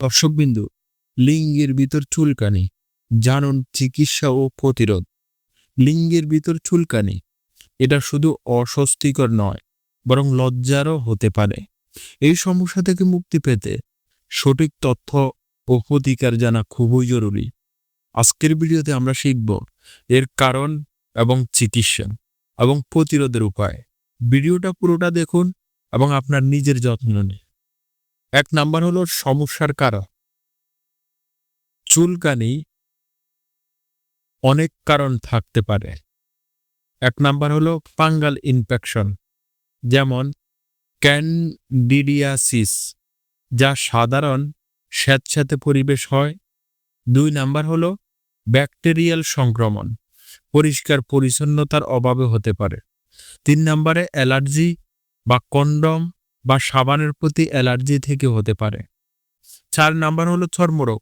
দর্শকবিন্দু, লিঙ্গের ভিতর চুলকানি, জানুন চিকিৎসা ও প্রতিরোধ। লিঙ্গের ভিতর চুলকানি, এটা শুধু অস্বস্তিকর নয়, বরং লজ্জারও হতে পারে। এই সমস্যা থেকে মুক্তি পেতে সঠিক তথ্য ও প্রতিকার জানা খুবই জরুরি। আজকের ভিডিওতে আমরা শিখব এর কারণ এবং চিকিৎসা এবং প্রতিরোধের উপায়। ভিডিওটা পুরোটা দেখুন এবং আপনার নিজের যত্ন নিন। এক নাম্বার হলো সমস্যার কারণ। চুলকানি অনেক কারণ থাকতে পারে। এক নাম্বার হলো ফাঙ্গাল ইনফেকশন, যেমন ক্যান্ডিডিয়াসিস, যা সাধারণ স্যাঁতস্যাঁতে পরিবেশ হয়। দুই নাম্বার হলো ব্যাকটেরিয়াল সংক্রমণ, পরিষ্কার পরিচ্ছন্নতার অভাবে হতে পারে। তিন নম্বরে অ্যালার্জি বা কন্ডম বা সাবানের প্রতি অ্যালার্জি থেকে হতে পারে। চার নাম্বার হলো চর্মরোগ,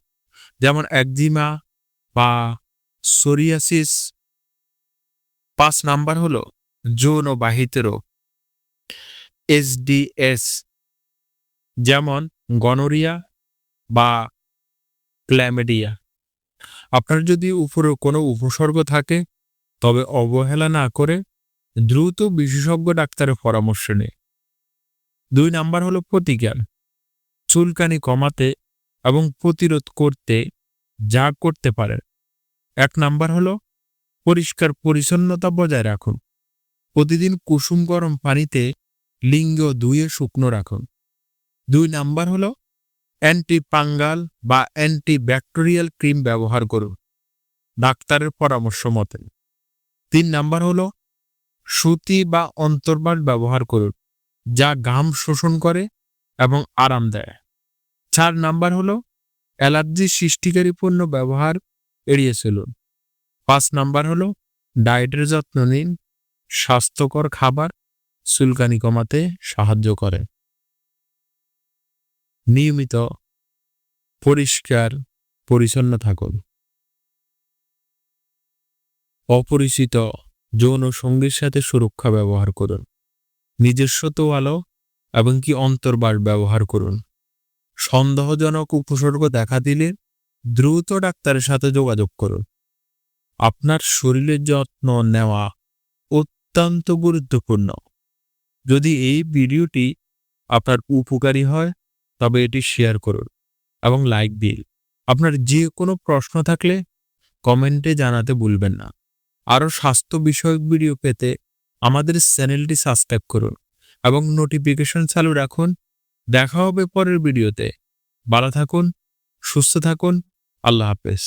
যেমন একজিমা বা সোরিয়াসিস। পাঁচ নাম্বার হলো যৌন বাহিত রোগ এসডিএস যেমন গনোরিয়া বা ক্ল্যামেডিয়া আপনার যদি উপরে কোনো উপসর্গ থাকে, তবে অবহেলা না করে দ্রুত বিশেষজ্ঞ ডাক্তারের পরামর্শ নিন। দুই নাম্বার হলো প্রতিকার চুলকানি কমাতে এবং প্রতিরোধ করতে যা করতে পারেন। এক নাম্বার হলো পরিষ্কার পরিচ্ছন্নতা বজায় রাখুন। প্রতিদিন কুসুম গরম পানিতে লিঙ্গ ধুয়ে শুকনো রাখুন। দুই নাম্বার হলো অ্যান্টি পাঙ্গাল বা অ্যান্টি ব্যাকটেরিয়াল ক্রিম ব্যবহার করুন। ডাক্তারের পরামর্শ মতে। তিন নাম্বার হলো সুতি বা অন্তর্বাস ব্যবহার করুন। যা ঘাম শোষণ করে এবং আরাম দেয়। চার নাম্বার হলো, অ্যালার্জি সৃষ্টিকারী পণ্য ব্যবহার এড়িয়ে চলুন। পাঁচ নাম্বার হলো, ডায়েটের যত্ন নিন, স্বাস্থ্যকর খাবার চুলকানি কমাতে সাহায্য করে। নিয়মিত, পরিষ্কার, পরিচ্ছন্ন থাকুন। অপরিচিত, যৌন সঙ্গীর সাথে সুরক্ষা ব্যবহার করুন। নিজস্ব তোয়ালো এবং কি অন্তর্বাস ব্যবহার করুন। সন্দেহজনক উপসর্গ দেখা দিলে দ্রুত ডাক্তারের সাথে যোগাযোগ করুন। আপনার শরীরের যত্ন নেওয়া অত্যন্ত গুরুত্বপূর্ণ। যদি এই ভিডিওটি আপনার উপকারী হয়, তবে এটি শেয়ার করুন এবং লাইক দিন। আপনার যে কোনো প্রশ্ন থাকলে কমেন্টে জানাতে ভুলবেন না। আরও স্বাস্থ্য বিষয়ক ভিডিও পেতে আমাদের চ্যানেলটি সাবস্ক্রাইব করুন এবং নোটিফিকেশন চালু রাখুন। দেখা হবে পরের ভিডিওতে। ভালো থাকুন, সুস্থ থাকুন। আল্লাহ হাফেজ।